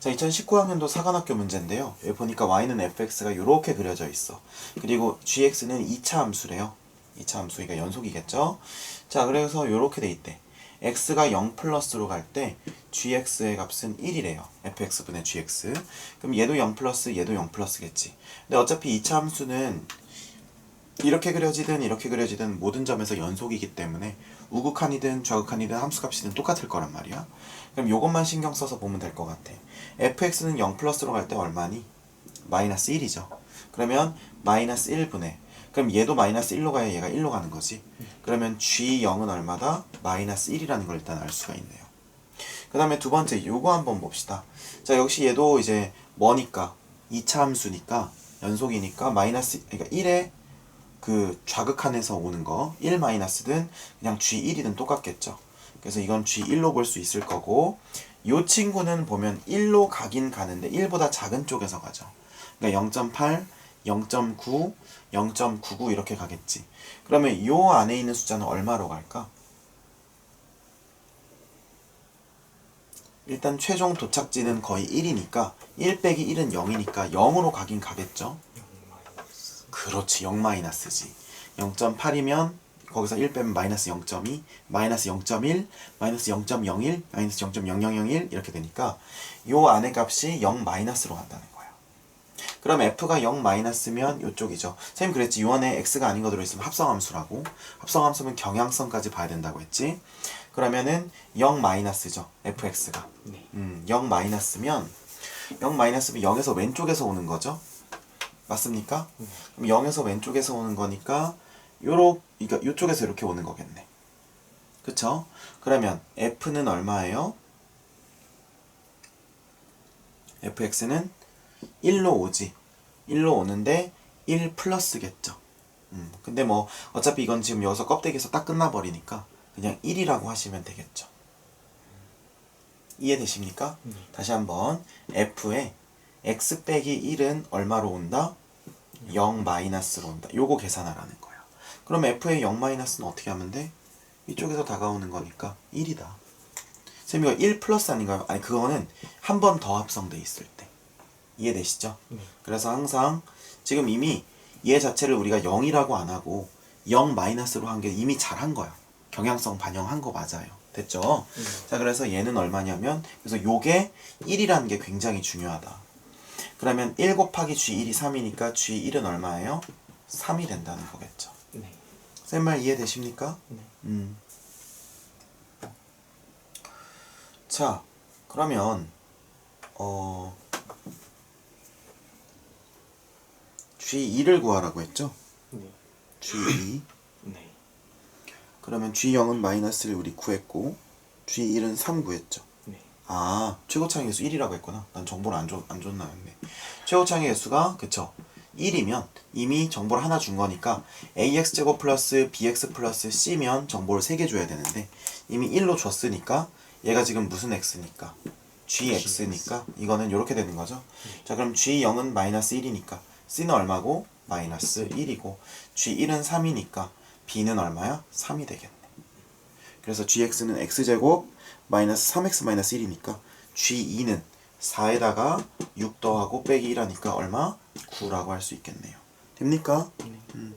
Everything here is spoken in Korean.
자, 2019학년도 사관학교 문제인데요. 여기 보니까 y는 fx가 이렇게 그려져 있어. 그리고 gx는 2차 함수래요. 2차 함수, 그러니까 연속이겠죠? 자, 그래서 이렇게 돼 있대. x가 0 플러스로 갈 때 gx의 값은 1이래요. fx분의 gx. 그럼 얘도 0 플러스, 얘도 0 플러스겠지. 근데 어차피 2차 함수는 이렇게 그려지든 이렇게 그려지든 모든 점에서 연속이기 때문에 우극한이든 좌극한이든 함수값이든 똑같을 거란 말이야. 그럼 요것만 신경 써서 보면 될 것 같아. fx는 0 플러스로 갈 때 얼마니? 마이너스 1이죠. 그러면 마이너스 1분의 그럼 얘도 마이너스 1로 가야 얘가 1로 가는 거지. 그러면 g0은 얼마다? 마이너스 1이라는 걸 일단 알 수가 있네요. 그 다음에 두 번째 요거 한번 봅시다. 자 역시 얘도 이제 뭐니까 2차 함수니까 연속이니까 마이너스 그러니까 1에 그 좌극한에서 오는 거1 마이너스든 그냥 g1이든 똑같겠죠. 그래서 이건 g1로 볼 수 있을 거고 요 친구는 보면 1로 가긴 가는데 1보다 작은 쪽에서 가죠. 그러니까 0.8, 0.9, 0.99 이렇게 가겠지. 그러면 요 안에 있는 숫자는 얼마로 갈까? 일단 최종 도착지는 거의 1이니까 1 빼기 1은 0이니까 0으로 가긴 가겠죠. 그렇지. 0 마이너스지. 0.8이면 거기서 1 빼면 마이너스 0.2 마이너스 0.1 마이너스 0.01 마이너스 0.0001 이렇게 되니까 요 안의 값이 0 마이너스로 간다는 거야. 그럼 f가 0 마이너스면 요쪽이죠. 선생님 그랬지. 요 안에 x가 아닌 거 들어있으면 합성함수라고. 합성함수면 경향성까지 봐야 된다고 했지. 그러면은 0 마이너스죠. fx가. 네. 음, 0 마이너스면 0 마이너스면 0에서 왼쪽에서 오는 거죠 맞습니까? 그럼 0에서 왼쪽에서 오는 거니까 요렇 그러니까 요쪽에서 이렇게 오는 거겠네. 그쵸? 그러면 f는 얼마예요? fx는 1로 오지. 1로 오는데 1 플러스겠죠. 음, 근데 뭐 어차피 이건 지금 여기서 껍데기에서 딱 끝나버리니까 그냥 1이라고 하시면 되겠죠. 이해되십니까? 다시 한번 f에 x 빼기 1은 얼마로 온다? 0 마이너스로 온다. 요거 계산하라는 거야. 그럼 f의 0 마이너스는 어떻게 하면 돼? 이쪽에서 다가오는 거니까 1이다. 쌤이가 1 플러스 아닌가요? 아니 그거는 한 번 더 합성돼 있을 때. 이해되시죠? 네. 그래서 항상 지금 이미 얘 자체를 우리가 0이라고 안 하고 0 마이너스로 한 게 이미 잘한 거야. 경향성 반영한 거 맞아요. 됐죠? 자, 그래서 얘는 얼마냐면 그래서 요게 1이라는 게 굉장히 중요하다. 그러면 1 곱하기 G1이 3이니까 G1은 얼마예요? 3이 된다는 거겠죠. 네. 쌤말 이해되십니까? 네. 음. 자, 그러면 어 G2를 구하라고 했죠? 네. G2 네. 그러면 G0은 마이너스를 우리 구했고 G1은 3 구했죠. 네. 아 최고 창의 개수 1이라고 했구나. 난 정보를 안, 줬, 안 줬나 했네. 최고 창의 개수가 그쵸 1이면 이미 정보를 하나 준 거니까 ax제곱 플러스 bx 플러스 c면 정보를 3개 줘야 되는데 이미 1로 줬으니까 얘가 지금 무슨 x니까 gx니까 이거는 이렇게 되는 거죠. 자 그럼 g0은 마이너스 1이니까 c는 얼마고? 마이너스 1이고 g1은 3이니까 b는 얼마야? 3이 되겠네. 그래서 gx는 x제곱 마이너스 3x 마이너스 1이니까 g2는 4에다가 6 더하고 빼기 1하니까 얼마? 9라고 할 수 있겠네요. 됩니까? 네. 음.